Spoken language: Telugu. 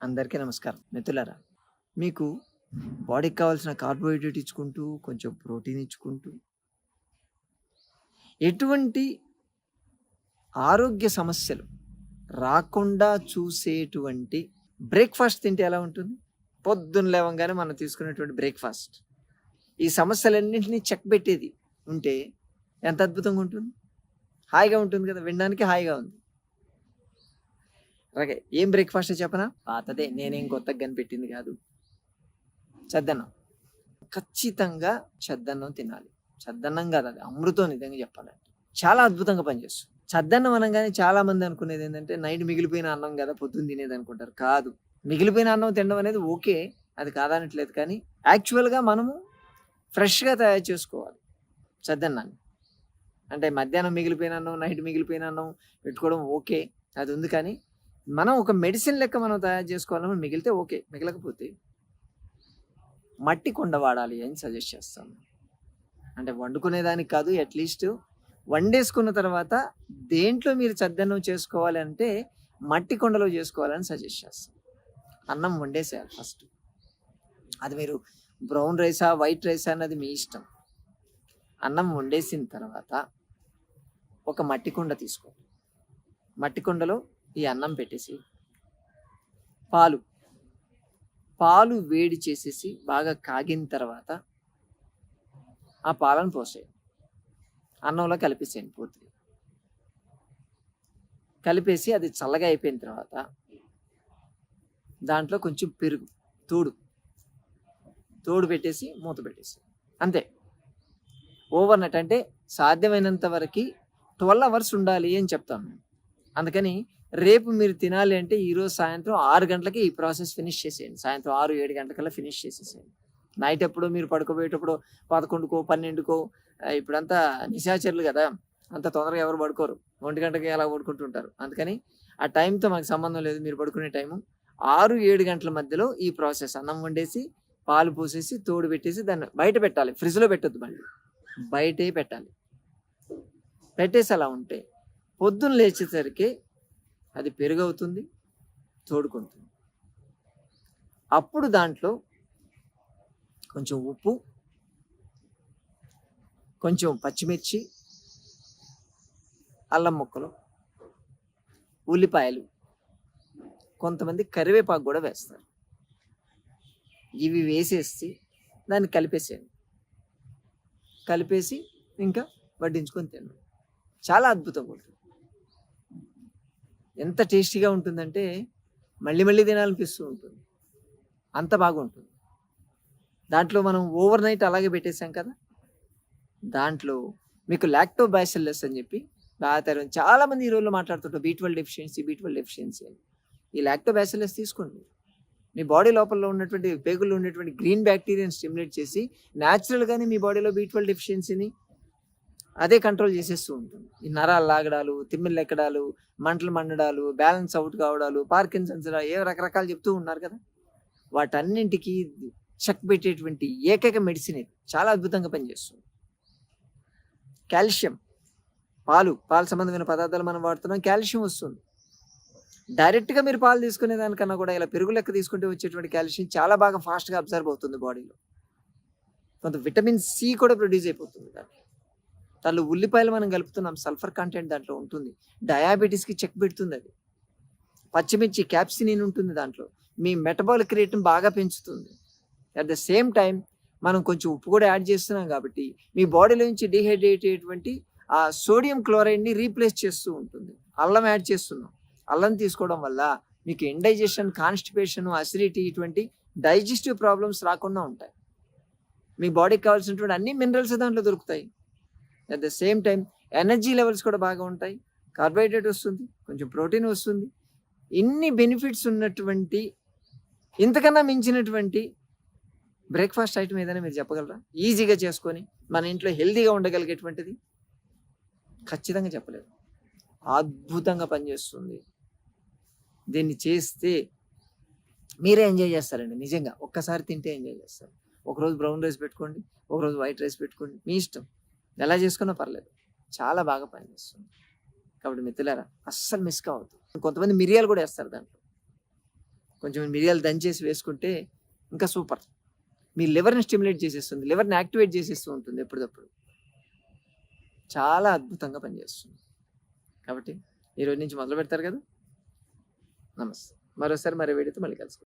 అందరికీ నమస్కారం. మిత్రులారా మీకు బాడీకి కావాల్సిన కార్బోహైడ్రేట్ ఇచ్చుకుంటూ కొంచెం ప్రోటీన్ ఇచ్చుకుంటూ ఎటువంటి ఆరోగ్య సమస్యలు రాకుండా చూసేటువంటి బ్రేక్ఫాస్ట్ తింటే ఎలా ఉంటుంది? పొద్దున్న లేవంగానే మనం తీసుకునేటువంటి బ్రేక్ఫాస్ట్. ఈ సమస్యలన్నింటినీ చెక్ పెట్టేది ఉంటే ఎంత అద్భుతంగా ఉంటుంది? హాయిగా ఉంటుంది కదా వినడానికి హాయిగా ఉంది. అలాగే ఏం బ్రేక్ఫాస్ట్ చెప్పనా? పాతదే నేనేం కొత్తగా కనిపెట్టింది కాదు. చద్దన్నం. ఖచ్చితంగా చద్దన్నం తినాలి. చద్దన్నం కాదు అది అమృతం నిజంగా చెప్పాలంటే. చాలా అద్భుతంగా పనిచేస్తుంది. చద్దన్నం అనగానే చాలా మంది అనుకునేది ఏంటంటే నైట్ మిగిలిపోయిన అన్నం కదా పొద్దున్న తినేది అనుకుంటారు. కాదు. మిగిలిపోయిన అన్నం తినడం అనేది ఓకే అది కాదనట్లేదు కానీ యాక్చువల్గా మనము ఫ్రెష్గా తయారు చేసుకోవాలి చద్దన్నాన్ని. అంటే మధ్యాహ్నం మిగిలిపోయిన అన్నం నైట్ మిగిలిపోయిన అన్నం పెట్టుకోవడం ఓకే అది ఉంది కానీ మనం ఒక మెడిసిన్ లెక్క మనం తయారు చేసుకోవాలని మిగిలితే ఓకే మిగలకపోతే మట్టి కొండ వాడాలి అని సజెస్ట్ చేస్తాను అంటే వండుకునేదానికి కాదు అట్లీస్ట్ వండేసుకున్న తర్వాత దేంట్లో మీరు చద్దన్నం చేసుకోవాలి అంటే మట్టి కొండలో చేసుకోవాలని సజెస్ట్ చేస్తాను అన్నం వండేసేయాలి ఫస్ట్ అది మీరు బ్రౌన్ రైసా వైట్ రైసా అన్నది మీ ఇష్టం. అన్నం వండేసిన తర్వాత ఒక మట్టి కుండ తీసుకోండి. మట్టి కుండలో ఈ అన్నం పెట్టేసి పాలు. పాలు వేడి చేసేసి బాగా కాగిన తర్వాత ఆ పాలను పోసేయండి అన్నంలో కలిపేసేయండి పూర్తిగా. కలిపేసి అది చల్లగా అయిపోయిన తర్వాత దాంట్లో కొంచెం పెరుగు తోడు. తోడు పెట్టేసి మూత పెట్టేసి అంతే. ఓవర్ నైట్ అంటే సాధ్యమైనంత వరకు ట్వెల్వ్ అవర్స్ ఉండాలి అని చెప్తాం మేము అందుకని రేపు మీరు తినాలి అంటే ఈరోజు సాయంత్రం ఆరు గంటలకి ఈ ప్రాసెస్ ఫినిష్ చేసేయండి. సాయంత్రం ఆరు ఏడు గంటలకల్లా ఫినిష్ చేసేసేయండి. నైట్ ఎప్పుడు మీరు పడుకోబోయేటప్పుడు పదకొండుకో పన్నెండుకో ఇప్పుడంతా నిశాచరులు కదా అంత తొందరగా ఎవరు పడుకోరు. ఒంటి గంటకి అలా పడుకుంటుంటారు. అందుకని ఆ టైంతో మనకు సంబంధం లేదు మీరు పడుకునే టైము. ఆరు ఏడు గంటల మధ్యలో ఈ ప్రాసెస్ అన్నం వండేసి పాలు పోసేసి తోడు పెట్టేసి దాన్ని బయట పెట్టాలి. ఫ్రిడ్జ్లో పెట్టద్దు మళ్ళీ. బయటే పెట్టాలి. పెట్టేసి అలా ఉంటే పొద్దున్న లేచేసరికి అది పెరుగవుతుంది తోడుకుంటుంది. అప్పుడు దాంట్లో కొంచెం ఉప్పు కొంచెం పచ్చిమిర్చి అల్లం ముక్కలు ఉల్లిపాయలు కొంతమంది కరివేపాకు కూడా వేస్తారు. ఇవి వేసేసి దాన్ని కలిపేసేయండి. కలిపేసి ఇంకా వడ్డించుకొని తినండి. చాలా అద్భుతంగా ఉంటుంది. ఎంత టేస్టీగా ఉంటుందంటే మళ్ళీ మళ్ళీ తినాలనిపిస్తూ ఉంటుంది. అంత బాగుంటుంది. దాంట్లో మనం ఓవర్ నైట్ అలాగే పెట్టేసాం కదా? దాంట్లో మీకు లాక్టో బ్యాసిల్లస్ అని చెప్పి బాగా తయారు చాలా మంది ఈ రోజుల్లో మాట్లాడుతుంటారు. బీట్వల్ డెఫిషియన్సీ బీట్వల్ డెఫిషియన్సీ అని. ఈ లాక్టో బ్యాసిల్లస్ తీసుకోండి మీ బాడీ లోపల ఉన్నటువంటి పేగుల్లో ఉన్నటువంటి గ్రీన్ బ్యాక్టీరియాని స్టిమ్యులేట్ చేసి న్యాచురల్గానే మీ బాడీలో బీట్వల్ డెఫిషియన్సీని అదే కంట్రోల్ చేసేస్తూ ఉంటుంది. ఈ నరాలు లాగడాలు తిమ్మిళ్ళు ఎక్కడాలు మంటలు మండడాలు బ్యాలెన్స్ అవుట్ కావడాలు పార్కిన్సన్స్ ఏ రకరకాలు చెప్తూ ఉన్నారు కదా? వాటన్నింటికి చెక్ పెట్టేటువంటి ఏకైక మెడిసిన్ ఇది. చాలా అద్భుతంగా పనిచేస్తుంది. కాల్షియం. పాలు పాలు సంబంధమైన పదార్థాలు మనం వాడుతున్నాం కాల్షియం వస్తుంది. డైరెక్ట్గా మీరు పాలు తీసుకునే దానికన్నా కూడా ఇలా పెరుగు లెక్క తీసుకుంటే వచ్చేటువంటి కాల్షియం చాలా బాగా ఫాస్ట్గా అబ్జర్వ్ అవుతుంది బాడీలో. కొంత విటమిన్ సి కూడా ప్రొడ్యూస్ అయిపోతుంది దానికి. దాంట్లో ఉల్లిపాయలు మనం కలుపుతున్నాం సల్ఫర్ కంటెంట్ దాంట్లో ఉంటుంది. డయాబెటీస్కి చెక్ పెడుతుంది అది. పచ్చిమిర్చి క్యాప్సినిన్ ఉంటుంది దాంట్లో. మీ మెటబాలిక్ రేట్ని బాగా పెంచుతుంది. అట్ ద సేమ్ టైం మనం కొంచెం ఉప్పు కూడా యాడ్ చేస్తున్నాం కాబట్టి మీ బాడీలో నుంచి డిహైడ్రేట్ అయ్యేటువంటి ఆ సోడియం క్లోరైడ్ని రీప్లేస్ చేస్తూ ఉంటుంది. అల్లం యాడ్ చేస్తున్నాం. అల్లం తీసుకోవడం వల్ల మీకు ఇండైజెషన్ కాన్స్టిపేషన్ అసిడిటీ ఇటువంటి డైజెస్టివ్ ప్రాబ్లమ్స్ రాకుండా ఉంటాయి. మీ బాడీకి కావాల్సినటువంటి అన్ని మినరల్స్ దాంట్లో దొరుకుతాయి. At the same time energy levels కూడా బాగా ఉంటాయి. కార్బోహైడ్రేట్ వస్తుంది కొంచెం ప్రోటీన్ వస్తుంది. ఇన్ని బెనిఫిట్స్ ఉన్నటువంటి ఇంతకన్నా మించినటువంటి బ్రేక్ఫాస్ట్ ఐటమ్ ఏదైనా మీరు చెప్పగలరా? ఈజీగా చేసుకొని మన ఇంట్లో హెల్తీగా ఉండగలిగేటువంటిది? ఖచ్చితంగా చెప్పలేదు. అద్భుతంగా పనిచేస్తుంది. దీన్ని చేస్తే మీరే ఎంజాయ్ చేస్తారండి నిజంగా. ఒక్కసారి తింటే ఎంజాయ్ చేస్తారు. ఒకరోజు బ్రౌన్ రైస్ పెట్టుకోండి ఒకరోజు వైట్ రైస్ పెట్టుకోండి మీ ఇష్టం. ఎలా చేసుకున్నా పర్లేదు. చాలా బాగా పనిచేస్తుంది. కాబట్టి మిత్రులారా అస్సలు మిస్ కావద్దు. కొంతమంది మిరియాలు కూడా వేస్తారు దాంట్లో. కొంచెం మిరియాలు దంచేసి వేసుకుంటే ఇంకా సూపర్ మీ లివర్ని స్టిమ్యులేట్ చేసేస్తుంది లివర్ని యాక్టివేట్ చేసేస్తూ ఉంటుంది ఎప్పటికప్పుడు చాలా అద్భుతంగా పనిచేస్తుంది. కాబట్టి ఈరోజు నుంచి మొదలు పెడతారు కదా. నమస్తే. మరోసారి మరో వీడియోతో మళ్ళీ కలుసుకుంటాం